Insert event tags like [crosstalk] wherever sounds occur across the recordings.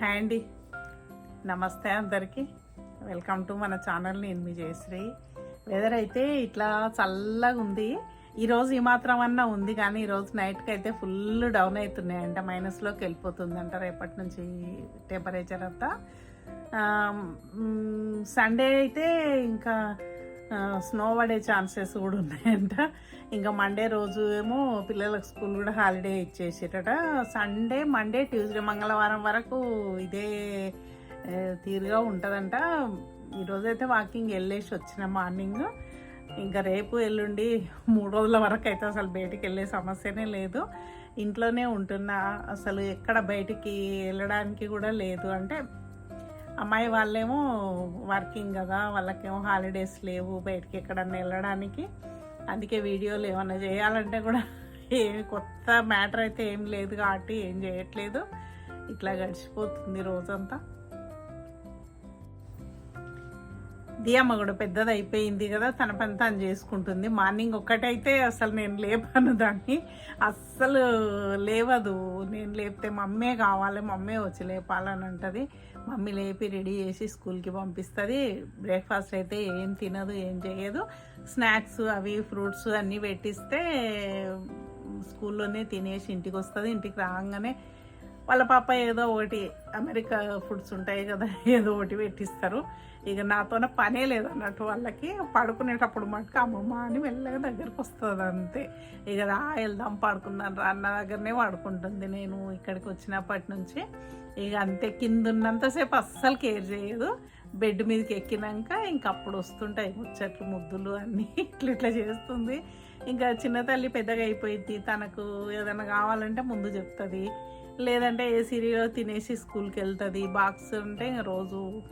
Handy నమస్తే అందరికీ. Welcome to మన ఛానల్ నేను మీ జయశ్రీ. వెదర్ అయితే ఇట్లా చల్లగా ఉంది. ఈరోజు ఈ మాత్రం అన్నా ఉంది కానీ ఈరోజు నైట్కి అయితే ఫుల్ డౌన్ అవుతున్నాయంట. మైనస్లోకి వెళ్ళిపోతుందంట రేపటి నుంచి టెంపరేచర్ అంతా. సండే అయితే ఇంకా స్నో పడే ఛాన్సెస్ కూడా ఉన్నాయంట. ఇంకా మండే రోజు ఏమో పిల్లలకు స్కూల్ కూడా హాలిడే ఇచ్చేసేటట. సండే మండే ట్యూస్డే మంగళవారం వరకు ఇదే తీరుగా ఉంటుందంట. ఈరోజైతే వాకింగ్ వెళ్ళేసి వచ్చిన మార్నింగ్ ఇంకా రేపు ఎల్లుండి మూడు రోజుల వరకు అయితే అసలు బయటికి వెళ్ళే సమస్యనే లేదు. ఇంట్లోనే ఉంటున్నా. అసలు ఎక్కడ బయటికి వెళ్ళడానికి కూడా లేదు. అంటే అమ్మాయి వాళ్ళేమో వర్కింగ్ కదా వాళ్ళకేమో హాలిడేస్ లేవు బయటికి ఎక్కడన్నా వెళ్ళడానికి. అందుకే వీడియోలు ఏమన్నా చేయాలంటే కూడా ఏమి కొత్త మ్యాటర్ అయితే ఏం లేదు కాబట్టి ఏం చేయట్లేదు. ఇట్లా గడిచిపోతుంది రోజంతా. దియమ్మ కూడా పెద్దది అయిపోయింది కదా తన పని తను చేసుకుంటుంది. మార్నింగ్ ఒక్కటైతే అసలు నేను లేపాను దాన్ని. అస్సలు లేవదు. నేను లేపితే మమ్మే కావాలి మమ్మే వచ్చి లేపాలని అంటుంది. మమ్మీ లేపి రెడీ చేసి స్కూల్కి పంపిస్తుంది. బ్రేక్ఫాస్ట్ అయితే ఏం తినదు ఏం చేయదు. స్నాక్స్ అవి ఫ్రూట్స్ అన్నీ పెట్టిస్తే స్కూల్లోనే తినేసి ఇంటికి వస్తుంది. ఇంటికి రాగానే వాళ్ళ పాప ఏదో ఒకటి అమెరికా ఫుడ్స్ ఉంటాయి కదా ఏదో ఒకటి పెట్టిస్తారు. ఇక నాతోన పనే లేదన్నట్టు వాళ్ళకి పడుకునేటప్పుడు మటుకు అమ్మమ్మ అని మెల్లగా దగ్గరకు వస్తుంది అంతే. ఇక రా వెళ్దాం పడుకుందాం రా అన్న దగ్గరనే పడుకుంటుంది నేను ఇక్కడికి వచ్చినప్పటి నుంచి. ఇక అంతే కింద ఉన్నంతసేపు అస్సలు కేర్ చేయదు. బెడ్ మీదకి ఎక్కినాక ఇంక అప్పుడు వస్తుంటాయి ముచ్చట్లు ముద్దులు అన్నీ [laughs] ఇట్లా ఇట్లా చేస్తుంది. ఇంకా చిన్న తల్లి పెద్దగా అయిపోయింది తనకు ఏదైనా కావాలంటే ముందు చెప్తుంది. లేదంటే ఏ సీరియల్ తినేసి స్కూల్కి వెళ్తుంది బాక్స్ ఉంటే ఇంక రోజు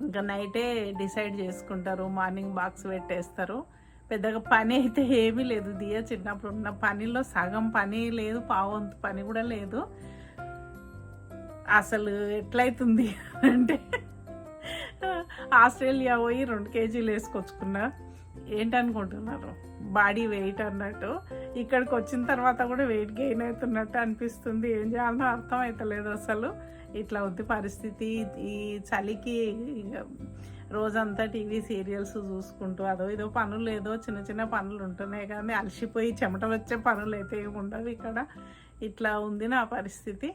ఇంకా నైటే డిసైడ్ చేసుకుంటారు. మార్నింగ్ బాక్స్ పెట్టేస్తారు. పెద్దగా పని అయితే ఏమీ లేదు. దియ చిన్నప్పుడు ఉన్న పనిలో సగం పని లేదు పావంతు పని కూడా లేదు. అసలు ఎట్లయితుంది అంటే ఆస్ట్రేలియా పోయి రెండు కేజీలు వేసుకొచ్చుకున్నా. ఏంటనుకుంటున్నారు? బాడీ వెయిట్ అన్నట్టు. ఇక్కడికి వచ్చిన తర్వాత కూడా వెయిట్ గెయిన్ అవుతున్నట్టు అనిపిస్తుంది. ఏం చేయాలనో అర్థం అవుతలేదు అసలు. ఇట్లా ఉంది పరిస్థితి. ఈ చలికి ఇక రోజంతా టీవీ సీరియల్స్ చూసుకుంటూ అదో ఏదో పనులు ఏదో చిన్న చిన్న పనులు ఉంటున్నాయి కానీ అలసిపోయి చెమట వచ్చే పనులు అయితే ఏమి ఉండవు ఇక్కడ. ఇట్లా ఉంది నా పరిస్థితి.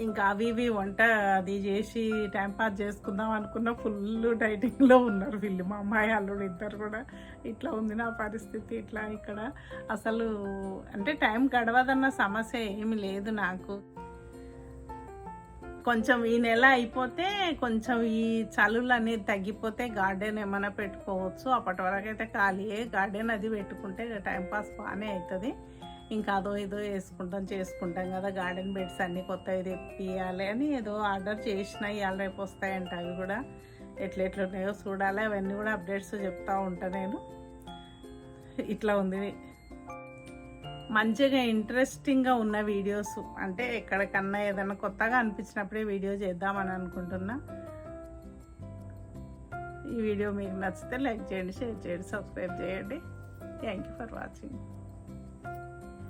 ఇంకా అవి ఇవి వంట అది చేసి టైం పాస్ చేసుకుందాం అనుకున్న ఫుల్ డైటింగ్లో ఉన్నారు వీళ్ళు. మా అమ్మాయి అల్లుడు ఇద్దరు కూడా. ఇట్లా ఉంది నా పరిస్థితి ఇట్లా ఇక్కడ. అసలు అంటే టైం గడవదన్న సమస్య ఏమి లేదు నాకు. కొంచెం ఈ నెల అయిపోతే కొంచెం ఈ చలులు అనేది తగ్గిపోతే గార్డెన్ ఏమైనా పెట్టుకోవచ్చు. అప్పటి వరకు అయితే ఖాళీయే. గార్డెన్ అది పెట్టుకుంటే టైం పాస్ బాగానే అవుతుంది. ఇంకా అదో ఏదో వేసుకుంటాం చేసుకుంటాం కదా. గార్డెన్ బెడ్స్ అన్నీ కొత్తవి తెప్పియాలి అని ఏదో ఆర్డర్ చేసిన ఇవాళ రేపు వస్తాయంట అవి కూడా. ఎట్లా ఎట్లున్నాయో చూడాలి. అవన్నీ కూడా అప్డేట్స్ చెప్తూ ఉంటా నేను. ఇట్లా ఉంది. మంచిగా ఇంట్రెస్టింగ్గా ఉన్న వీడియోస్ అంటే ఎక్కడికన్నా ఏదైనా కొత్తగా అనిపించినప్పుడే వీడియో చేద్దామని అనుకుంటున్నా. ఈ వీడియో మీకు నచ్చితే లైక్ చేయండి షేర్ చేయండి సబ్స్క్రైబ్ చేయండి. Thank you for watching 嗯。